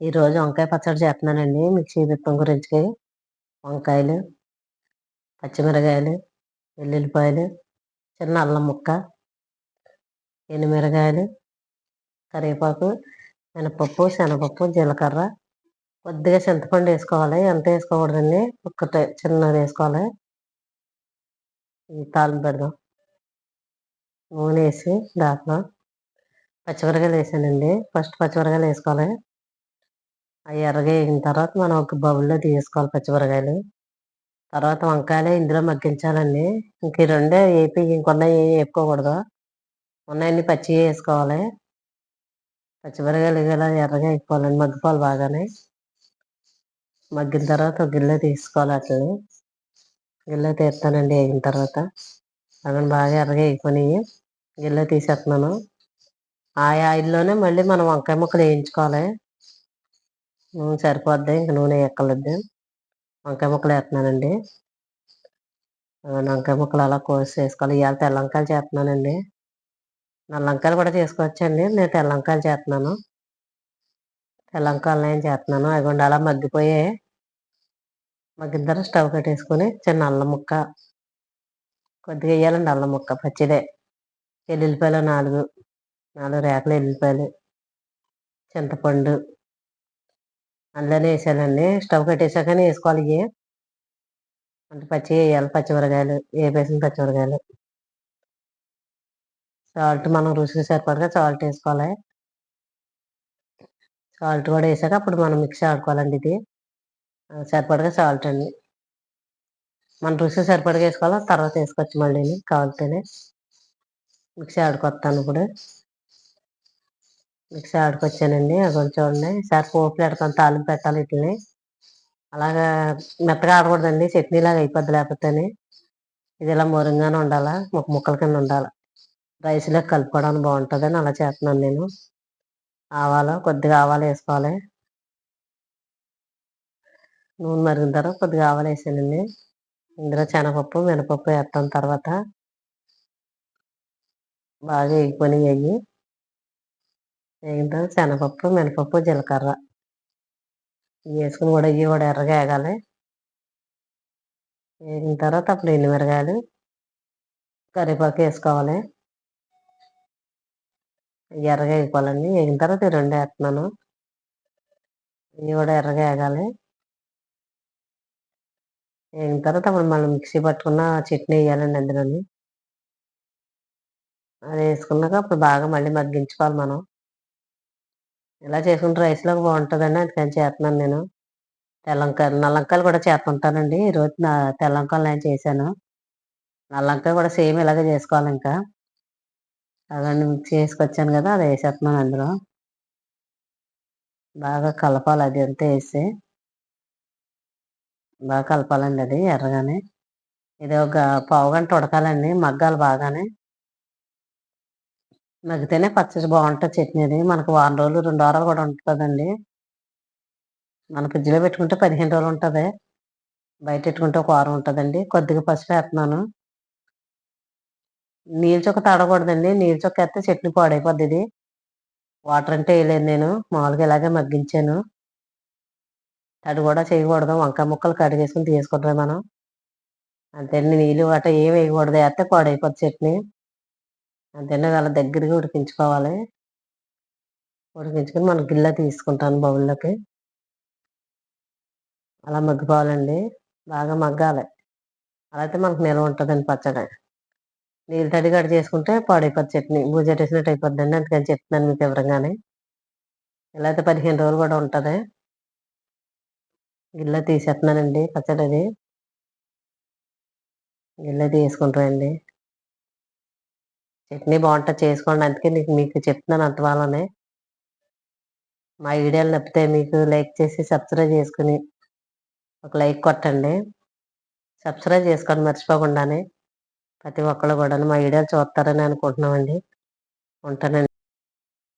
ఈరోజు వంకాయ పచ్చడి చేస్తున్నానండి మీకు పిప్పం గురించి. వంకాయలు పచ్చిమిరకాయలు వెల్లుల్లిపాయలు చిన్న అల్లం ముక్క ఎనిమిరకాయలు కరివేపాకు మినపప్పు శనగపప్పు జీలకర్ర. కొద్దిగా చింతపండు వేసుకోవాలి ఎంత వేసుకోకూడదండి? ఒక్కటే చిన్నది వేసుకోవాలి. తాలింపు పెడదాం. నూనె వేసి దాకా పచ్చిమిరకాయలు వేసానండి. ఫస్ట్ పచ్చిమిరకాయలు వేసుకోవాలి. అవి ఎర్రగా వేగిన తర్వాత మనం ఒక బౌల్లో తీసుకోవాలి పచ్చిమిరకాయలు తర్వాత వంకాయలు ఇందులో మగ్గించాలండి. ఇంక ఈ రెండే వేపి ఇంకొన్నాయి ఏం వేపుకోకూడదు. ఉన్నాయన్నీ పచ్చి వేసుకోవాలి. పచ్చిమిరకాయలు ఇలా ఎర్రగా అయిపోవాలండి. మగ్గిపోవాలి బాగానే. మగ్గిన తర్వాత ఒక గిన్నె తీసుకోవాలి అట్లని గిన్నె తీస్తానండి వేగిన తర్వాత. అవి బాగా ఎర్రగా వేసుకొని గిన్నె తీసేస్తున్నాను. ఆ ఆయిల్లోనే మళ్ళీ మనం వంకాయ ముక్కలు వేయించుకోవాలి. సరిపోద్ది. ఇంక నూనె ఎక్కలేదు వంకాయ ముక్కలు వేస్తున్నానండి. వంకాయ ముక్కలు అలా కోసి వేసుకోవాలి ఇవాళ తెల్లంకాయలు చేస్తున్నానండి. నల్లంకాయలు కూడా చేసుకోవచ్చండి. నేను తెల్లంకాయలు చేస్తున్నాను. తెల్లంకాయలు నేను చేస్తున్నాను. అవి అలా మగ్గిపోయే మగ్గిన తర్వాత స్టవ్ కట్టేసుకొని చిన్న అల్లం ముక్క. కొద్దిగా వేయాలండి అల్లం ముక్క పచ్చిదే. ఎల్లుల్లిపాయలు నాలుగు నాలుగు రేకలు ఎల్లుల్లిపాయలు చింతపండు అందులోనే వేసానండి. స్టవ్ కట్టేసాకనే వేసుకోవాలి ఇవి అంటే పచ్చి వేయాలి పచ్చిమిరకాయలు వేపేసిన పచ్చిమిరకాయలు. సాల్ట్ మనం రుచికి సరిపడగా సాల్ట్ వేసుకోవాలి. సాల్ట్ కూడా వేసాక అప్పుడు మనం మిక్సీ ఆడుకోవాలండి ఇది. సరిపడగా సాల్ట్ అండి. మన రుచి సరిపడగా వేసుకోవాలి? తర్వాత వేసుకోవచ్చు మళ్ళీ కావాలితేనే మిక్సీ ఆడుకొస్తాను ఇప్పుడు. మిక్సీ ఆడుకొచ్చానండి. కొంచెం చూడండి. ఈసారి పోపులు పెడతాను తాలింపు పెట్టాలి వీటిని. అలాగా మెత్తగా ఆడకూడదండి. చట్నీలాగా అయిపోద్ది లేకపోతే ఇది ఇలా మొరంగానే ఉండాలా? ముక్క ముక్కల కింద ఉండాలి? రైస్లో కలుపుకోవడానికి బాగుంటుందని అలా చేస్తున్నాను నేను. ఆవాలు కొద్దిగా ఆవాలు వేసుకోవాలి. నూనె మరిగిన తర్వాత కొద్దిగా ఆవాలు వేసానండి. ఇందులో శనగపప్పు మినపప్పు వేస్తాం తర్వాత. బాగా వేగిపోయి అయ్యి. వేగిన తర్వాత శనగపప్పు మినపప్పు జీలకర్ర. వేసుకుని కూడా ఇవి కూడా ఎర్రగా వేగాలి. వేగిన తర్వాత అప్పుడు మిరగాయలు కరివేపాకు వేసుకోవాలి. ఎర్రగా వేసుకోవాలండి వేగిన తర్వాత ఈ రెండు వేస్తున్నాను. ఇవి కూడా ఎర్రగా వేగాలి. వేగిన తర్వాత అప్పుడు మనం మిక్సీ పట్టుకున్న చట్నీ వేయాలండి అందులోని. అది వేసుకున్నాక అప్పుడు బాగా మళ్ళీ మగ్గించుకోవాలి మనం. ఇలా చేసుకుంటే రైస్లోకి బాగుంటుందండి. అందుకని చేస్తున్నాను నేను. తెల్లంకాయలు నల్లంకాయలు కూడా చేస్తుంటానండి ఈరోజు నా తెల్లంకాయలు నేను చేశాను. నల్లంకాయ కూడా సేమ్ ఇలాగే చేసుకోవాలి ఇంకా. అవన్నీ మిక్స్ చేసుకొచ్చాను కదా అది వేసేస్తున్నాను అందులో. బాగా కలపాలి అది అంతా వేసి. బాగా కలపాలండి అది ఎర్రగానే. ఇది ఒక పావు గంట ఉడకాలండి మగ్గాలి బాగానే. మగ్గితేనే పచ్చడి బాగుంటుంది చట్నీ అది మనకు వారం రోజులు రెండు వారాలు కూడా ఉంటుందండి. మన ఫ్రిడ్జ్లో పెట్టుకుంటే పదిహేను రోజులు ఉంటుంది. బయట పెట్టుకుంటే ఒక వారం ఉంటుందండి. కొద్దిగా పసుపు వేస్తున్నాను. నీళ్ళు చొక్క తడకూడదండి. నీళ్ళు చొక్క వేస్తే చట్నీ పాడైపోద్ది ఇది. వాటర్ అంటే వేయలేదు నేను. మామూలుగా ఇలాగే మగ్గించాను. తడి కూడా చేయకూడదు. వంకాయ ముక్కలు కడిగేసుకుని తీసుకుంటాం మనం. అంతే నీళ్ళు గట్ట ఏం వేయకూడదు. వేస్తే పాడైపోద్ది చట్నీ. అంతేనా అలా దగ్గరగా ఉడికించుకోవాలి. ఉడికించుకొని మనం గిల్ల తీసుకుంటాను బౌల్లోకి. అలా మగ్గిపోవాలండి. బాగా మగ్గాలి. అలా అయితే మనకు నిల్వ ఉంటుందండి పచ్చడి. నీళ్ళు తడి కట్ చేసుకుంటే పాడైపోద్ది చట్నీ. బూజెట్టేసినట్టు అయిపోద్దండి. అందుకని చెప్తున్నాను మీకు వివరంగానే. ఇలా అయితే పదిహేను రోజులు కూడా ఉంటుంది. గిల్ల తీసేస్తున్నానండి పచ్చడి అది గిల్ల తీసుకుంటామండి. చట్నీ బాగుంటుంది చేసుకోండి. అందుకే నీకు మీకు చెప్తున్నాను అంత వాళ్ళనే మా వీడియోలు నప్పితే మీకు లైక్ చేసి సబ్స్క్రైబ్ చేసుకుని ఒక లైక్ కొట్టండి. సబ్స్క్రైబ్ చేసుకోండి మర్చిపోకుండానే. ప్రతి ఒక్కళ్ళు కూడా మా వీడియోలు చూస్తారని అనుకుంటున్నామండి. ఉంటానండి.